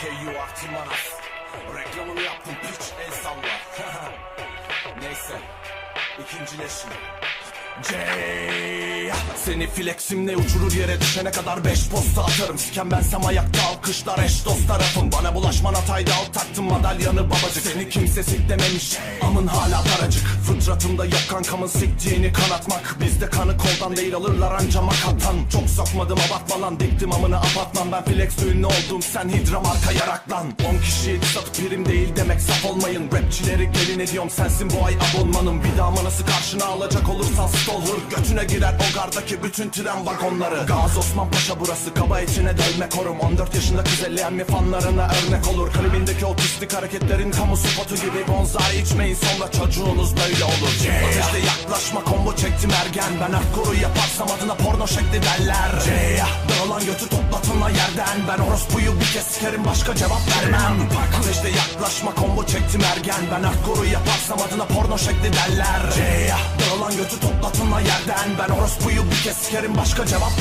KU Artimanas Reklamını yaptım piç el salla. Neyse ikincileşin Seni fleximle uçurur yere düşene kadar beş posta atarım. Siken bensem ayakta alkışlar eş dost tarafım. Bana bulaşman hataydı alt taktım. Madalyanı babacık. Seni kimse siklememiş amın hala daracık. Fıtratımda yok kankamın siktiğini kanatmak. Bizde kanı koldan değil alırlar anca makattan Çok sokmadım abartma lan. Diktim amını apartman Ben flex ünlü oldum. Sen hidra marka yaraklan. 10 kişiyi satıp birim değil demek saf olmayın. Rapçileri gelin ediyorum. Sensin bu ay abonmanım. Bir daha manası karşına alacak olursan stalker Götüne girer o gardaki bütün tren vagonları. Gazi Osman Paşa burası kaba içine dölme korum. 14 yaşında kız elleyen mi fanlarına örnek olur? Klibindeki otistik hareketlerin kamu spotu gibi Bonzai içmeyin sonra çocuğunuz böyle olur. Ateşte yaklaşma combo çektim ergen. Ben hardcore'u yaparsam adına porno şekli derler. Dağılan götü toplatınla yerden. Ben orospuyu bir kez sikerim başka cevap vermem. Ateşte yaklaşma combo çektim ergen. Ben hardcore'u yaparsam adına porno şekli derler Dağılan götü toplatınla yerden Ben orospuyu bir kez sikerim başka cevap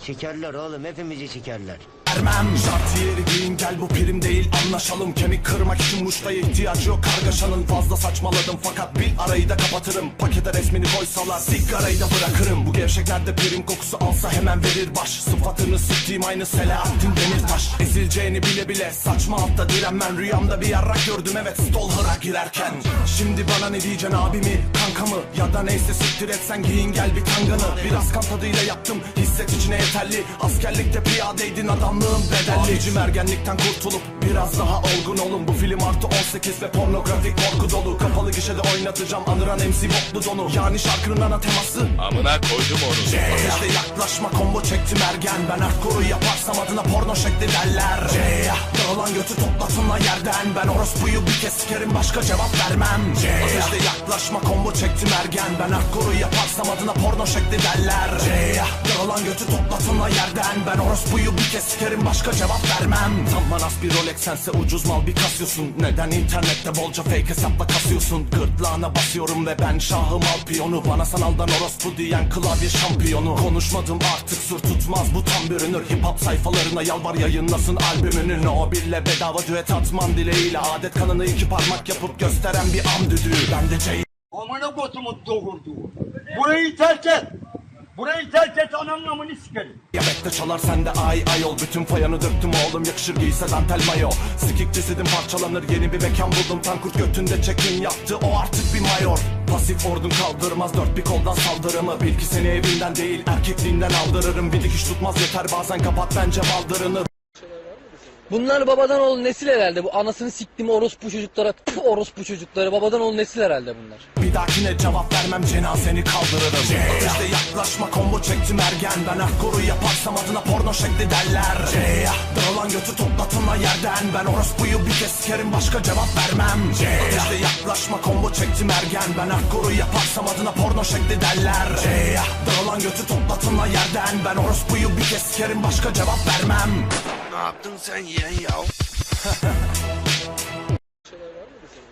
Sikerler oğlum hepimizi sikerler. Vermem. Şart yeri giyin gel bu prim değil. Anlaşalım Kemik kırmak için muştaya ihtiyacı yok. Kargaşanın Fazla saçmaladım fakat bil arayı da kapatırım. Pakete resmini koysalar sigarayı da bırakırım. Bu gevşeklerde prim kokusu alsa hemen verir baş. Sıfatını siktiğim aynı Selahattin Demirtaş. Ezileceğini bile bile saçma altta direnmen Rüyamda bir yarrak gördüm evet Stolher'a girerken. Şimdi bana ne diyeceksin abimi kankamı? Ya da neyse siktir etsen giyin gel bir tanganı. Biraz kan tadıyla yaptım hisset içine yeterli. Askerlikte piyadeydin adamlığın bedelli. Ergenlikten kurtulup biraz daha olgun olun Bu film artı 18 ve pornografik korku dolu. Kapalı gişede oynatacağım anıran MC boklu donu. Yani şarkının ana teması. Amına koydum onu. Ateşte yaklaşma combo çektim ergen. Ben hardcore'u yaparsam adına porno şekli derler. Dağılan götü toplatınla yerden. Ben orospuyu bir kez sikerim başka cevap vermem. Ateşte yaklaşma combo çektim ergen. Ben hardcore'u yaparsam adına porno şekli derler. Dağılan götü toplatınla yerden. Ben orospuyu bir kez sikerim başka cevap vermem. Tam manas bir Rolex sense ucuz mal bir kasıyorsun Neden internette bolca fake hesapla kasıyorsun? Gırtlağına basıyorum ve ben şahım al piyonu Bana sanaldan orospu diyen klavye şampiyonu. Konuşmadım artık sır tutmaz bu tam bürünür Hip hop sayfalarına yalvar yayınlasın albümünü. No bille bedava düet atman dileğiyle. Adet kanını iki parmak yapıp gösteren bir am düdüğü. Ben de Amına kodumun doğurduğu. Burayı terk et. Burayı terk et ananın amını sikerim. Yemekte çalar sende ay ay ol Bütün fayanı döktüm oğlum yakışır giyse dantel mayo. Sikik cesedim parçalanır yeni bir mekan buldum. Tankurt götünde check-in yaptı o artık bir mayor. Pasif ordun kaldırmaz dört bir koldan saldırımı. Bil ki seni evinden değil erkekliğinden aldırırım. Bir dikiş tutmaz yeter. Bazen kapat bence baldırını Bunlar babadan oğul nesil herhalde. Bu anasını siktim orospu çocuklara. Tüh, orospu çocukları. Babadan oğul nesil herhalde bunlar. Bir dahakine cevap vermem cenazeni kaldırırım. Ateşte yaklaşma combo çektim ergen. Ben hardcore'u yaparsam adına porno şekli derler. Dağılan götü toplatınla yerden. Ben orospuyu bir kez sikerim başka cevap vermem. Ateşte yaklaşma combo çektim ergen. Ben hardcore'u yaparsam adına porno şekli derler. Dağılan götü toplatınla yerden. Ben orospuyu bir kez sikerim başka cevap vermem Ne yaptın sen yeğen ya?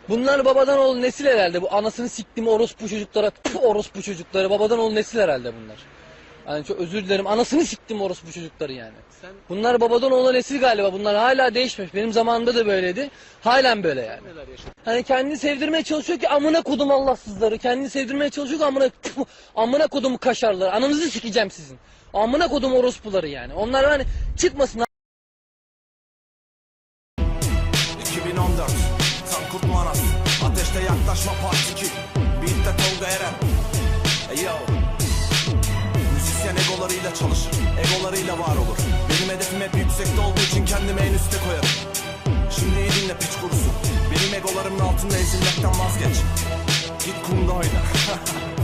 Bunlar babadan oğul nesil herhalde. Bu anasını siktim orospu çocuklara. Orospu çocukları. Babadan oğul nesil herhalde bunlar. Yani çok özür dilerim. Anasını siktim orospu çocukları yani. Bunlar babadan oğul nesil galiba. Bunlar hala değişmemiş. Benim zamanımda da böyleydi. Halen böyle yani. Hani kendini sevdirmeye çalışıyor ki amına kodum Allahsızları. Kendini sevdirmeye çalışıyor ki amına tüh, amına kodum kaşarları. Ananızı sikeceğim sizin. Amına kodum orospuları yani. Onlar hani çıkmasın Yaklaşma part 2 Beat'te Tolga Eren. Hey yo Müzisyen egolarıyla çalışır. Egolarıyla var olur. Benim hedefim hep yüksekte olduğu için kendimi en üste koyarım. Şimdi iyi dinle piç kurusu. Benim egolarımın altında ezilmekten vazgeç. Git kumda oyna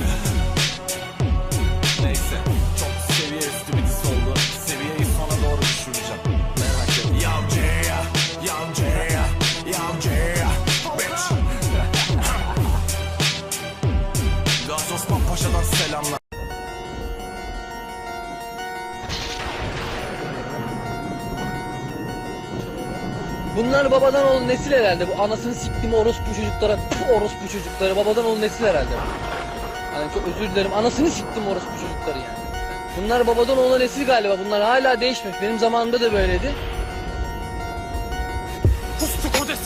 Bunlar babadan oğul nesil herhalde. Bu anasını siktim orospu çocuklara. Tüh, orospu çocukları. Babadan oğul nesil herhalde. Yani çok özür dilerim. Anasını siktim orospu çocukları yani. Bunlar babadan oğul nesil galiba. Bunlar hala değişmemiş. Benim zamanımda da böyleydi.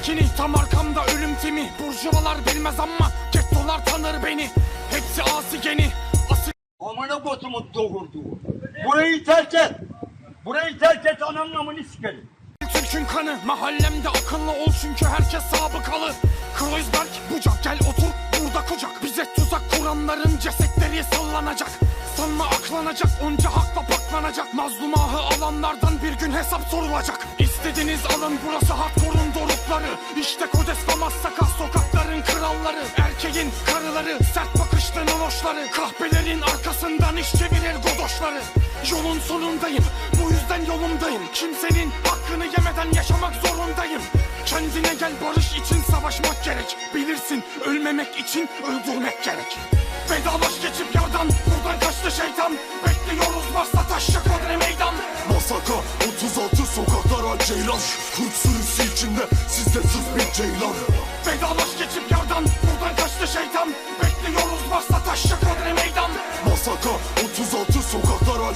maskeni Tam arkamda ölüm timi Burjuvalar bilmez ama Gettolar tanır beni Hepsi asi geni Asil Amına kodumun doğurduğu. Burayı terk et. Burayı terk et ananın amını sikerim. Türk'ün kanı Mahallemde akıllı ol çünkü herkes sabıkalı. Kreuzberg bucak gel otur burada kucak. Bize tuzak kuranların cesetleri sallanacak. Sanma aklanacak onca hakla paklanacak. Mazlumahı alanlardan bir gün hesap sorulacak. İstediğiniz alın burası hardcore'un dorukları. İşte Kodes ve sokakların kralları. Erkeğin karıları sert bakışlı nanoşları Kahpelerin arkasından iş çevirir Yolun sonundayım. Bu yüzden yolumdayım. Kimsenin hakkını yemeden yaşamak zorundayım. Kendine gel barış için savaşmak gerek. Bilirsin ölmemek için öldürmek gerek. Vedalaş geçip yardan buradan kaçtı şeytan. Bekliyoruz varsa taşacak odre meydan. Masaka 36 sokaklara ceylan. Kurt sürüsü içinde sizde sırf bir ceylan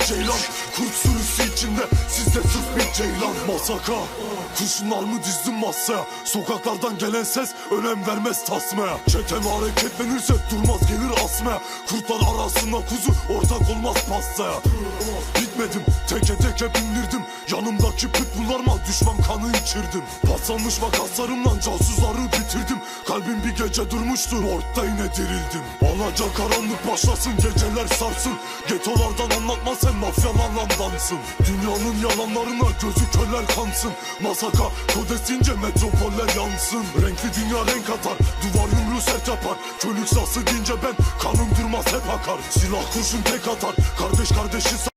ceylan. Kurt sürüsü içinde sizde sırf bir ceylan. Masaka Kurşunlarımı dizdim masaya? Sokaklardan gelen ses önem vermez tasmaya. Çeten hareketlenirse durmaz gelir asmaya. Kurtlar arasında kuzu ortak olmaz pastaya Gitmedim teke teke bindirdim. Yanımdaki pitbulllarıma düşman kanı içirdim. Paslanmış makaslarımla casusları bitirdim. Kalbim bir gece durmuştu orta yine dirildim. Alaca karanlık başlasın geceler sarsın Getolardan anlatma sen mafyalarla dansın. Dünyanın yalanlarına gözü körler kansın. Masaka kodesince metropoller yansın. Renkli dünya renk atar Duvar yumruğu sert yapar. Kölük sası deyince ben kanım durmaz hep akar. Silah kurşun tek atar. Kardeş kardeşi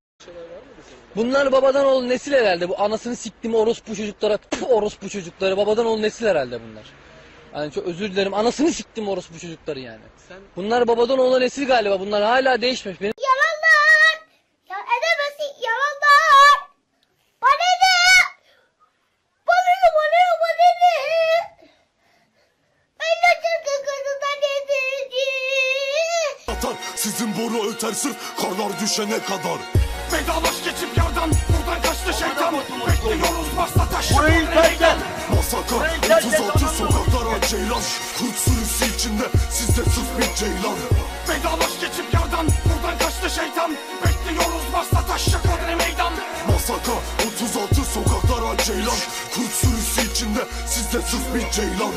Bunlar babadan oğul nesil herhalde. Bu anasını siktim orospu çocuklara. Tüh, orospu çocukları. Babadan oğul nesil herhalde bunlar. Yani çok özür dilerim. Anasını siktim orospu çocukları yani. Bunlar babadan oğula nesil galiba. Bunlar hala değişmemiş. Benim Yalanlar. Ya edemezsin yalanlar. Bana ne? Bana ne bana ne bana ne? Ben de çılgın kadından atar Sizin boru öter sırf karlar düşene kadar Vedalaş Burayı terk et. Masaka Burayı terk et 36 ananın sokaklara ceylan. Kurt sürüsü içinde sizde sırf bir ceylan. Vedalaş geçip yardan buradan kaçtı şeytan. Bekliyoruz varsa taşacak odre meydan. Masaka 36 sokaklara ceylan. Kurt sürüsü içinde sizde sırf bir ceylan